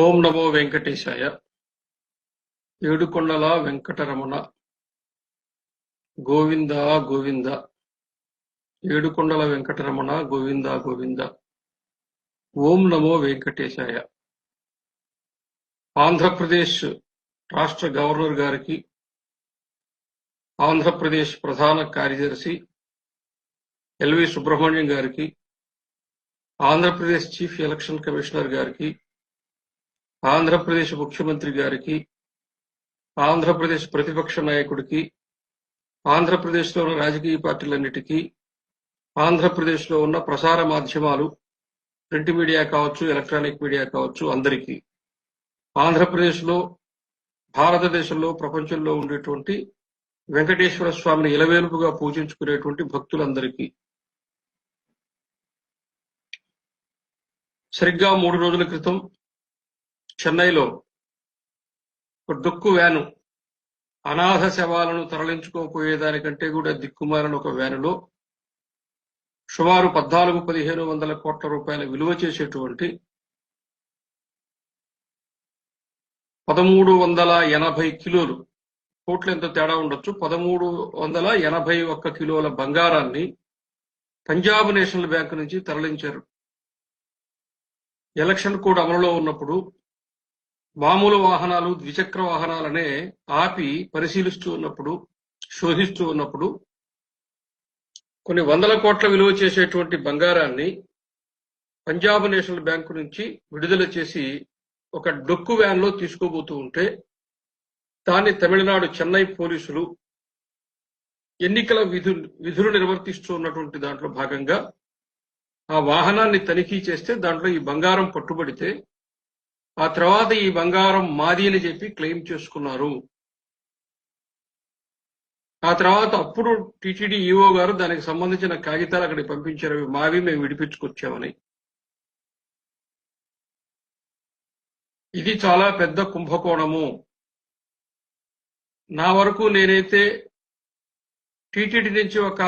ఓం నమో వెంకటేశాయ. ఏడుకొండల వెంకటరమణ. గోవింద గోవింద. ఏడుకొండల వెంకటరమణ గోవింద గోవింద. ఓం నమో వెంకటేశాయ. ఆంధ్రప్రదేశ్ రాష్ట్ర గవర్నర్ గారికి ఆంధ్రప్రదేశ్ ప్రధాన కార్యదర్శి ఎల్వి సుబ్రహ్మణ్యం గారికి ఆంధ్రప్రదేశ్ చీఫ్ ఎలక్షన్ కమిషనర్ గారికి ఆంధ్రప్రదేశ్ ముఖ్యమంత్రి గారికి ఆంధ్రప్రదేశ్ ప్రతిపక్ష నాయకుడికి ఆంధ్రప్రదేశ్లో ఉన్న రాజకీయ పార్టీలన్నిటికీ ఆంధ్రప్రదేశ్లో ఉన్న ప్రసార మాధ్యమాలు ప్రింట్ మీడియా కావచ్చు ఎలక్ట్రానిక్ మీడియా కావచ్చు అందరికీ. ఆంధ్రప్రదేశ్లో భారతదేశంలో ప్రపంచంలో ఉండేటువంటి వెంకటేశ్వర స్వామిని ఇలవేలుపుగా పూజించుకునేటువంటి భక్తులందరికీ. సరిగ్గా మూడు రోజుల క్రితం చెన్నైలో ఒక డొక్కు వ్యాను అనాథ శవాలను తరలించుకోపోయేదానికంటే కూడా దిక్కుమాలిన ఒక వ్యానులో సుమారు పద్నాలుగు పదిహేను వందల కోట్ల రూపాయల విలువ చేసేటువంటి పదమూడు వందల ఎనభై కిలోలు. కోట్లు ఎంత తేడా ఉండొచ్చు? పదమూడు వందల ఎనభై ఒక్క కిలోల బంగారాన్ని పంజాబ్ నేషనల్ బ్యాంక్ నుంచి తరలించారు. ఎలక్షన్ కోడ్ అమలులో ఉన్నప్పుడు మామూలు వాహనాలు ద్విచక్ర వాహనాలనే ఆపి పరిశీలిస్తూ ఉన్నప్పుడు శోధిస్తూ ఉన్నప్పుడు కొన్ని వందల కోట్ల విలువ చేసేటువంటి బంగారాన్ని పంజాబ్ నేషనల్ బ్యాంకు నుంచి విడుదల చేసి ఒక డొక్కు వ్యాన్లో తీసుకోబోతూ ఉంటే దాన్ని తమిళనాడు చెన్నై పోలీసులు ఎన్నికల విధు విధులు నిర్వర్తిస్తూ ఉన్నటువంటి దాంట్లో భాగంగా ఆ వాహనాన్ని తనిఖీ చేస్తే దాంట్లో ఈ బంగారం పట్టుబడితే ఆ తర్వాత ఈ బంగారం మాది అని చెప్పి క్లెయిమ్ చేసుకున్నారు. ఆ తర్వాత అప్పుడు టీటీడీ ఈఓ గారు దానికి సంబంధించిన కాగితాలు అక్కడికి పంపించారు. అవి మావి మేము విడిపించుకొచ్చామని. ఇది చాలా పెద్ద కుంభకోణము. నా వరకు నేనైతే టీటీడీ నుంచి ఒక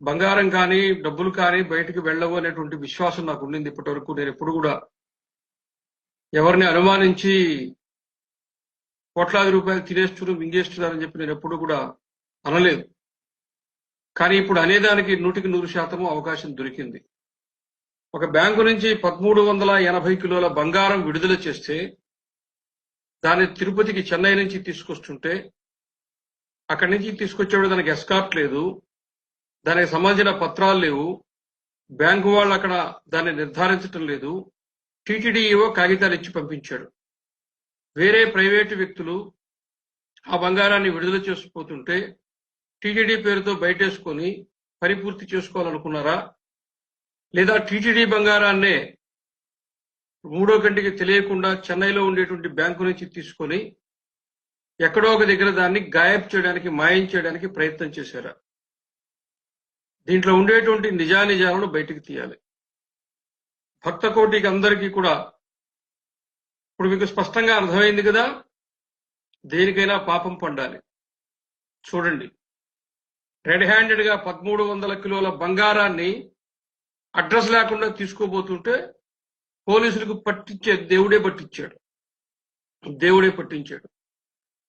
బంగారం కానీ డబ్బులు కానీ బయటకు వెళ్ళవు అనేటువంటి విశ్వాసం నాకు ఉండింది ఇప్పటి వరకు నేను ఎప్పుడు కూడా ఎవరిని అనుమానించి కోట్లాది రూపాయలు తినేస్తున్నారు మింగేస్తున్నారని చెప్పి నేను ఎప్పుడు కూడా అనలేదు. కానీ ఇప్పుడు అనేదానికి నూటికి నూరు శాతము అవకాశం దొరికింది. ఒక బ్యాంకు నుంచి పదమూడు వందల ఎనభై కిలోల బంగారం విడుదల చేస్తే దాన్ని తిరుపతికి చెన్నై నుంచి తీసుకొస్తుంటే అక్కడి నుంచి తీసుకొచ్చేవాడు దానికి ఎస్కార్ట్ లేదు దానికి సంబంధించిన పత్రాలు లేవు బ్యాంకు వాళ్ళు అక్కడ దాన్ని నిర్ధారించటం లేదు టీటీడీఈఓ కాగితాలు ఇచ్చి పంపించాడు. వేరే ప్రైవేటు వ్యక్తులు ఆ బంగారాన్ని విడుదల చేసుకుపోతుంటే టీటీడీ పేరుతో బయటేసుకొని పరిపూర్తి చేసుకోవాలనుకున్నారా? లేదా టీటీడీ బంగారాన్నే మూడో గంటకి తెలియకుండా చెన్నైలో ఉండేటువంటి బ్యాంకు నుంచి తీసుకొని ఎక్కడో ఒక దగ్గర దాన్ని గాయబ్ చేయడానికి మాయం చేయడానికి ప్రయత్నం చేశారా? దీంట్లో ఉండేటువంటి నిజానిజాలను బయటకు తీయాలి. భక్త కోటికి అందరికీ కూడా ఇప్పుడు మీకు స్పష్టంగా అర్థమైంది కదా? దేనికైనా పాపం పండాలి. చూడండి. రెడ్ హ్యాండెడ్గా పదమూడు వందల కిలోల బంగారాన్ని అడ్రస్ లేకుండా తీసుకోబోతుంటే పోలీసులకు పట్టించే దేవుడే పట్టించాడు. దేవుడే పట్టించాడు.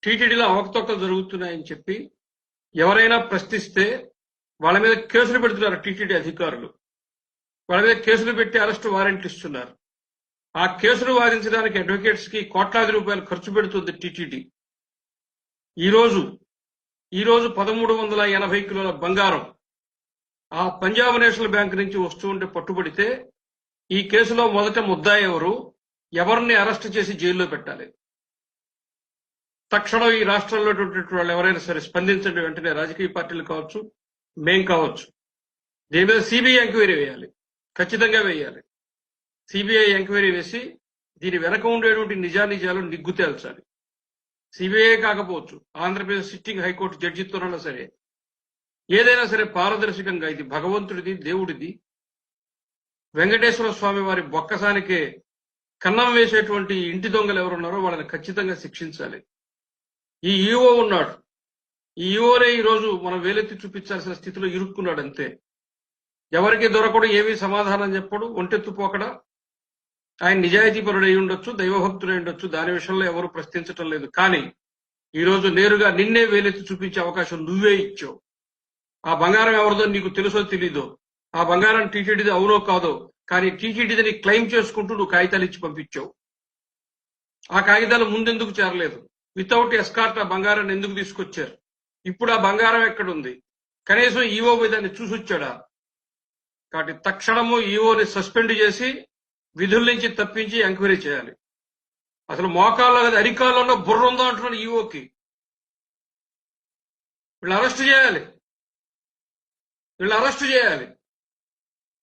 టీటీడీలో అవకతవకలు జరుగుతున్నాయని చెప్పి ఎవరైనా ప్రశ్నిస్తే వాళ్ళ మీద కేసులు పెడుతున్నారు టీటీడీ అధికారులు. వాళ్ళ మీద కేసులు పెట్టి అరెస్ట్ వారెంట్లు ఇస్తున్నారు. ఆ కేసులు వాదించడానికి అడ్వకేట్స్కి కోట్లాది రూపాయలు ఖర్చు పెడుతుంది టీటీడీ ఈ రోజు ఈ రోజు పదమూడు వందల ఎనభై కిలోల బంగారం ఆ పంజాబ్ నేషనల్ బ్యాంక్ నుంచి వస్తూ ఉంటే పట్టుబడితే ఈ కేసులో మొదట ముద్దా ఎవరు? ఎవరిని అరెస్ట్ చేసి జైల్లో పెట్టాలి? తక్షణం ఈ రాష్ట్రంలో వాళ్ళు ఎవరైనా సరే స్పందించండి వెంటనే రాజకీయ పార్టీలు కావచ్చు మేం కావచ్చు. దీని మీద సిబిఐ ఎంక్వైరీ వేయాలి. ఖచ్చితంగా వేయాలి. సిబిఐ ఎంక్వైరీ వేసి దీని వెనక ఉండేటువంటి నిజానిజాలు నిగ్గు తేల్చాలి. సిబిఐ కాకపోవచ్చు. ఆంధ్రప్రదేశ్ సిట్టింగ్ హైకోర్టు జడ్జితోనైనా సరే. ఏదైనా సరే పారదర్శకంగా ఇది భగవంతుడిది దేవుడిది. వెంకటేశ్వర స్వామి వారి బొక్కసానికే కన్నం వేసేటువంటి ఇంటి దొంగలు ఎవరున్నారో వాళ్ళని ఖచ్చితంగా శిక్షించాలి. ఈ ఈఓ ఉన్నాడు. ఈ ఈఓనే ఈ రోజు మనం వేలెత్తి చూపించాల్సిన స్థితిలో ఇరుక్కున్నాడు అంతే. ఎవరికి దొరకడు ఏమీ సమాధానం చెప్పడు ఒంటెత్తుపోకడా ఆయన నిజాయితీపరుడు అయి ఉండొచ్చు దైవభక్తుడు అయి ఉండొచ్చు దాని విషయంలో ఎవరు ప్రశ్నించటం లేదు. కానీ ఈ రోజు నేరుగా నిన్నే వేలెత్తి చూపించే అవకాశం నువ్వే ఇచ్చావు. ఆ బంగారం ఎవరిదో నీకు తెలుసో తెలీదో ఆ బంగారం టీటీడీది అవునో కాదో కానీ టీటీడీదని క్లెయిమ్ చేసుకుంటూ నువ్వు కాగితాలు ఇచ్చి పంపించావు. ఆ కాగితాలు ముందెందుకు చేరలేదు? వితౌట్ ఎస్కార్ట్ ఆ బంగారాన్ని ఎందుకు తీసుకొచ్చారు? ఇప్పుడు ఆ బంగారం ఎక్కడుంది? కనీసం ఈవో దాన్ని చూసొచ్చాడా? కాబట్టి తక్షణము ఈఓని సస్పెండ్ చేసి విధుల నుంచి తప్పించి ఎంక్వైరీ చేయాలి. అసలు మోకాల్లో కదా అరికాల్లో బుర్ర ఉందో అంటున్నాను ఈఓకి వీళ్ళు అరెస్ట్ చేయాలి. వీళ్ళు అరెస్ట్ చేయాలి.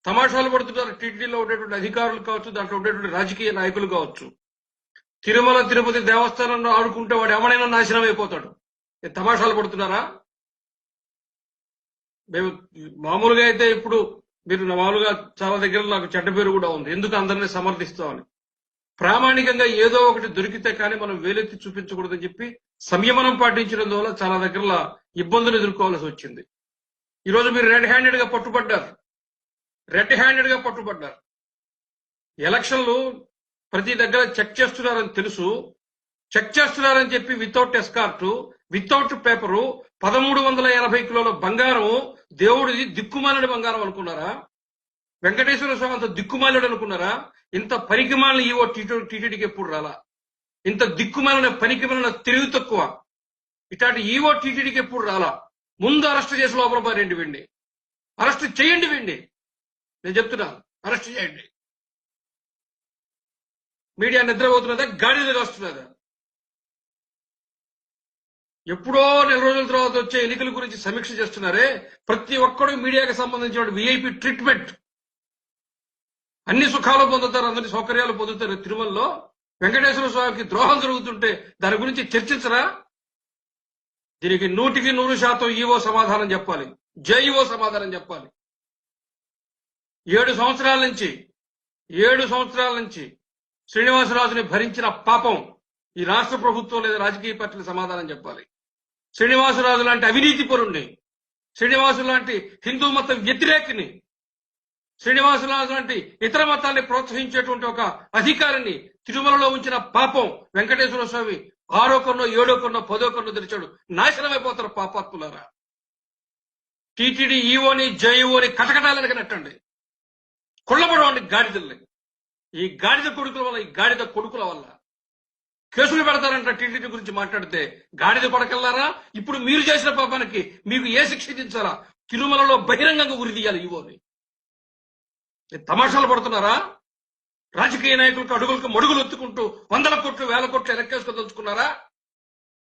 తమాషాలు పడుతున్నారు. టీటీడీలో ఉండేటువంటి అధికారులు కావచ్చు దాంట్లో ఉండేటువంటి రాజకీయ నాయకులు కావచ్చు. తిరుమల తిరుపతి దేవస్థానంలో ఆడుకుంటే వాడు ఎవడైనా నాశనం అయిపోతాడు. తమాషాలు పడుతున్నారా? మేము మామూలుగా అయితే ఇప్పుడు మీరు మామూలుగా చాలా దగ్గర నాకు చెడ్డ పేరు కూడా ఉంది. ఎందుకు అందరినీ సమర్థిస్తామని ప్రామాణికంగా ఏదో ఒకటి దొరికితే కానీ మనం వేలెత్తి చూపించకూడదని చెప్పి సంయమనం పాటించడం వల్ల చాలా దగ్గర ఇబ్బందులు ఎదుర్కోవాల్సి వచ్చింది. ఈరోజు మీరు రెడ్ హ్యాండెడ్గా పట్టుబడ్డారు. రెడ్ హ్యాండెడ్గా పట్టుబడ్డారు. ఎలక్షన్లు ప్రతి దగ్గర చెక్ చేస్తున్నారని తెలుసు. చెక్ చేస్తున్నారని చెప్పి వితౌట్ ఎస్కార్ట్ వితౌట్ పేపరు పదమూడు వందల ఎనభై కిలోల బంగారం దేవుడిది దిక్కుమాలని బంగారం అనుకున్నారా? వెంకటేశ్వర స్వామి అంత దిక్కుమాలడు అనుకున్నారా? ఇంత పనికిమాలిన ఈవో టీటీడీకి ఎప్పుడు రాలా? ఇంత దిక్కుమాలిన పనికిమాలిన తెలివి తక్కువ. ఇట్లాంటి ఈవో టీటీడీకి ఎప్పుడు రాలా? ముందు అరెస్ట్ చేసి లోపల పారేయండి వెండి అరెస్ట్ చేయండి వెండి నేను చెప్తున్నాను అరెస్ట్ చేయండి. మీడియా నిద్రపోతున్నదా? గాడిదగా వస్తున్నదా ఎప్పుడో నెల రోజుల తర్వాత వచ్చే ఎన్నికల గురించి సమీక్ష చేస్తున్నారే? ప్రతి ఒక్కడు మీడియాకి సంబంధించిన విఐపి ట్రీట్మెంట్ అన్ని సుఖాలు పొందుతారు అందరి సౌకర్యాలు పొందుతారు తిరుమలలో. వెంకటేశ్వర స్వామికి ద్రోహం జరుగుతుంటే దాని గురించి చర్చించరా? దీనికి నూటికి నూరు శాతం ఈవో సమాధానం చెప్పాలి. జేఈఓ సమాధానం చెప్పాలి. ఏడు సంవత్సరాల నుంచి ఏడు సంవత్సరాల నుంచి శ్రీనివాసరాజుని భరించిన పాపం ఈ రాష్ట్ర ప్రభుత్వం లేదా రాజకీయ పార్టీలు సమాధానం చెప్పాలి. శ్రీనివాసరాజు లాంటి అవినీతి పరుణ్ణి శ్రీనివాసు లాంటి హిందూ మత వ్యతిరేకిని శ్రీనివాసరాజు లాంటి ఇతర మతాన్ని ప్రోత్సహించేటువంటి ఒక అధికారిని తిరుమలలో ఉంచిన పాపం వెంకటేశ్వర స్వామి ఆరో కన్నో ఏడో కన్నో పదో కన్నో తెరిచాడు. నాశనమైపోతారు పాపాత్ములారా. టీటీడీ ఈఓని జేఈఓని కటకటాలని నెట్టండి. కొల్లబడవండి గాడిదల్ని. ఈ గాడిద కొడుకుల వల్ల ఈ గాడిద కొడుకుల వల్ల కేసులు పెడతారంట టీటీడీ గురించి మాట్లాడితే. గాడిద పడకల్లారా ఇప్పుడు మీరు చేసిన పాపానికి మీకు ఏ శిక్ష విధించాలా? తిరుమలలో బహిరంగంగా ఉరి తీయాలి ఈవోని. తమాషాలు పడుతున్నారా? రాజకీయ నాయకులకు అడుగులకు మడుగులు ఎత్తుకుంటూ వందల కోట్లు వేల కోట్లు ఎనక్కేసుకోదలుచుకున్నారా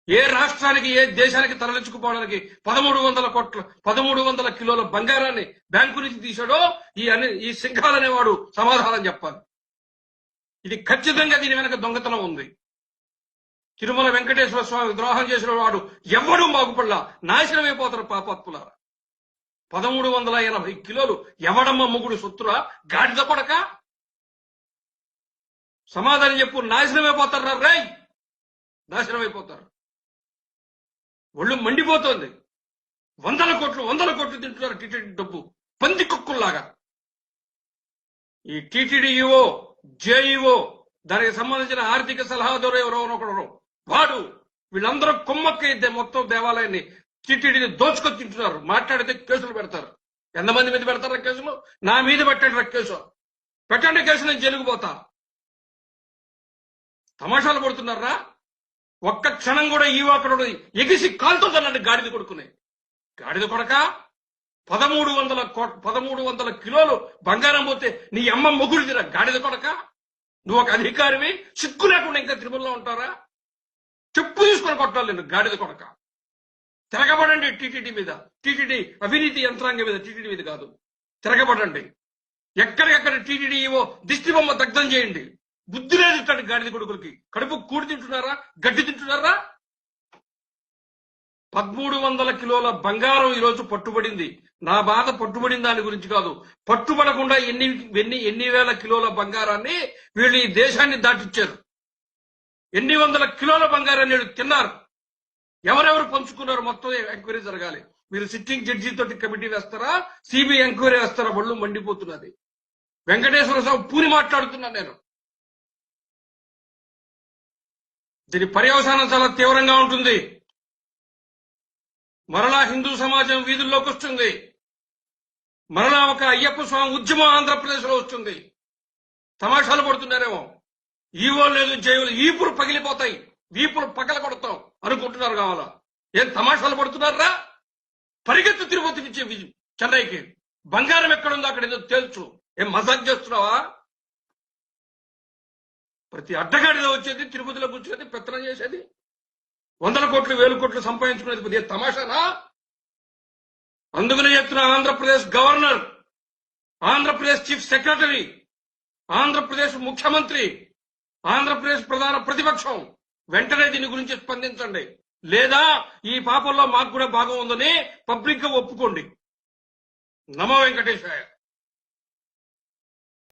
ఏ రాష్ట్రానికి ఏ దేశానికి తరలించుకుపోవడానికి పదమూడు వందల కోట్ల పదమూడు వందల కిలోల బంగారాన్ని బ్యాంకు నుంచి తీశాడో ఈ అని ఈ సింఘాల్ అనేవాడు సమాధానం చెప్పాలి. ఇది ఖచ్చితంగా దీని వెనక దొంగతనం ఉంది. తిరుమల వెంకటేశ్వర స్వామి ద్రోహం చేసిన వాడు ఎవడు బాగుపడలా. నాశనమైపోతారు పాపాత్ములారా. పదమూడు వందల ఎనభై కిలోలు ఎవడమ్మ ముగుడు సొత్తురా గాడిద కొడక? సమాధానం చెప్పు నాశనమైపోతారు? రేయ్! నాశనమైపోతారు. ఒళ్ళు మండిపోతోంది. వందల కోట్లు వందల కోట్లు తింటున్నారు టీటీడీ డబ్బు. పంది కుక్కుల్లాగా. ఈ టీటీడీఓ జేఈఓ దానికి సంబంధించిన ఆర్థిక సలహాదారు ఎవరో ఒకడు. వాడు వీళ్ళందరూ కుమ్మక్కైతే మొత్తం దేవాలయాన్ని చిట్టిడిని దోచుకొని తింటున్నారు. మాట్లాడితే కేసులు పెడతారు. ఎంతమంది మీద పెడతారా కేసులు? నా మీద పెట్టండి రా కేసు. పెట్టండి కేసు నేను జైలుకు పోతా. తమాషాలు పడుతున్నారా? ఒక్క క్షణం కూడా ఈ అక్కడ ఎగిసి కాలుతో తనండి గాడిద కొడుకునే. గాడిద కొడక పదమూడు వందల పదమూడు వందల కిలోలు బంగారం పోతే నీ అమ్మ మొగుడిదిరా. గాడిద కొడక. నువ్వు ఒక అధికారివి. సిక్కు లేకుండా ఇంకా తిరుమలలో ఉంటారా? చెప్పు తీసుకొని కొట్టాలి నేను గాడిద కొడక. తిరగబడండి టీటీడీ మీద. టీటీడీ అవినీతి యంత్రాంగం మీద టీటీడీ మీద కాదు. తిరగబడండి. ఎక్కడికెక్కడ టీటీడీ ఏవో దిష్టి బొమ్మ దగ్ధం చేయండి. బుద్ధి లేదు ఇట్లాంటి గాడిద కొడుకులకి. కడుపు కూడి తింటున్నారా? గడ్డి తింటున్నారా? పదమూడు వందల కిలోల బంగారం ఈ రోజు పట్టుబడింది. నా బాధ పట్టుబడిన దాని గురించి కాదు. పట్టుబడకుండా ఎన్ని ఎన్ని ఎన్ని వేల కిలోల బంగారాన్ని వీళ్ళు ఈ దేశాన్ని దాటిచ్చారు. ఎన్ని వందల కిలోల బంగారం నేడు తిన్నారు? ఎవరెవరు పంచుకున్నారు? మొత్తం ఎంక్వైరీ జరగాలి. మీరు సిట్టింగ్ జడ్జి తోటి కమిటీ వేస్తారా? సిబిఐ ఎంక్వైరీ వేస్తారా? ఒళ్ళు మండిపోతున్నది. వెంకటేశ్వర స్వామి పూని మాట్లాడుతున్నాను నేను. దీని పర్యవసానం చాలా తీవ్రంగా ఉంటుంది. మరలా హిందూ సమాజం వీధుల్లోకి వస్తుంది. మరలా ఒక అయ్యప్ప స్వామి ఉద్యమం ఆంధ్రప్రదేశ్లో వస్తుంది. తమాషాలు పడుతున్నారేమో. ఈవో లేదు జైలు ఈపులు పగిలిపోతాయి. వీపులు పగల కొడతాం అనుకుంటున్నారు కావాలా? ఏం తమాషాలు పడుతున్నారా? పరిగెత్తు తిరుపతికి చె- చెన్నైకి. బంగారం ఎక్కడుందో అక్కడ ఏదో తేల్చు. ఏం మసాజ్ చేస్తున్నావా? ప్రతి అడ్డగాడిలో వచ్చేది తిరుపతిలో కూర్చునేది పెత్తనం చేసేది. వందల కోట్లు వేల కోట్లు సంపాదించుకునేది పెద్ద తమాషానా? అందుకనే చెప్తున్నా Andhra Pradesh governor Andhra Pradesh chief secretary Andhra Pradesh ముఖ్యమంత్రి ఆంధ్రప్రదేశ్ ప్రధాన ప్రతిపక్షం. వెంటనే దీని గురించి స్పందించండి. లేదా ఈ పాపంలో మాకు కూడా భాగం ఉందని పబ్లిక్గా ఒప్పుకోండి. నమో వెంకటేశాయ.